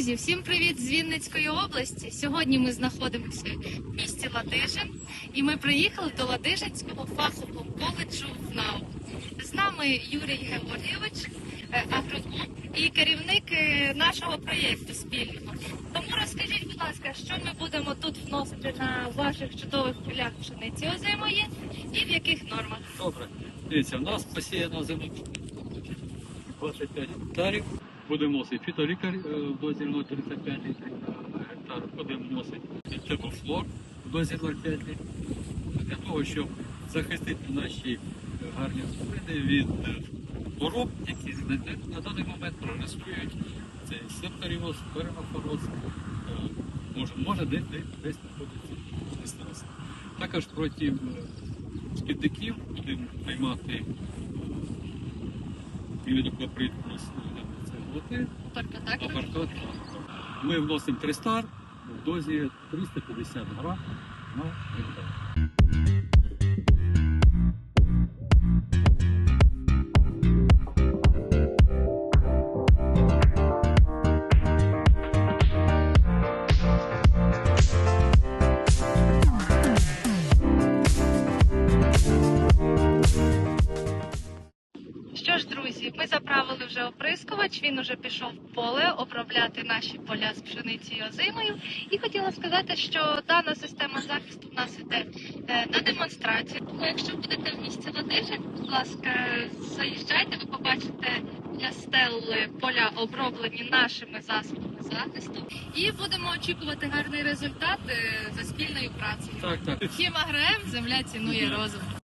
Друзі, всім привіт з Вінницької області. Сьогодні ми знаходимося в місті Ладижин, і ми приїхали до Ладижинського фахового коледжу в НАУ. З нами Юрій Георгійович, е, агроном і керівник е, нашого проєкту спільного. Тому розкажіть, будь ласка, що ми будемо тут вносити на ваших чудових полях пшениці озимої і в яких нормах? Добре. Дивіться, в нас посіяно зиму 25 гектарів. Будемо носити фітолікар е, в дозі 0,35 літрів на гектар. Будемо носити теплофлор в дозі 0,5 літрів. Для того, щоб захистити наші е, гарні рослини від е, хвороб, які на, даний момент прогресують. Це септоріоз, перемафороз, може, може десь, десь, знаходиться. Також проти шкідників будемо приймати імідоклоприд апартат. Ми вносимо тристар в дозі 350 грам на гектар. Друзі, ми заправили вже оприскувач. Він уже пішов в поле обробляти наші поля з пшеницею озимою. І хотіла сказати, що дана система захисту в нас іде е, на демонстрації. Тому, якщо будете в місті Ладижин, будь ласка, заїжджайте, ви побачите для стелли поля оброблені нашими засобами захисту. І будемо очікувати гарний результат е, за спільною працею. Так, так. Хімагрем земля цінує розум.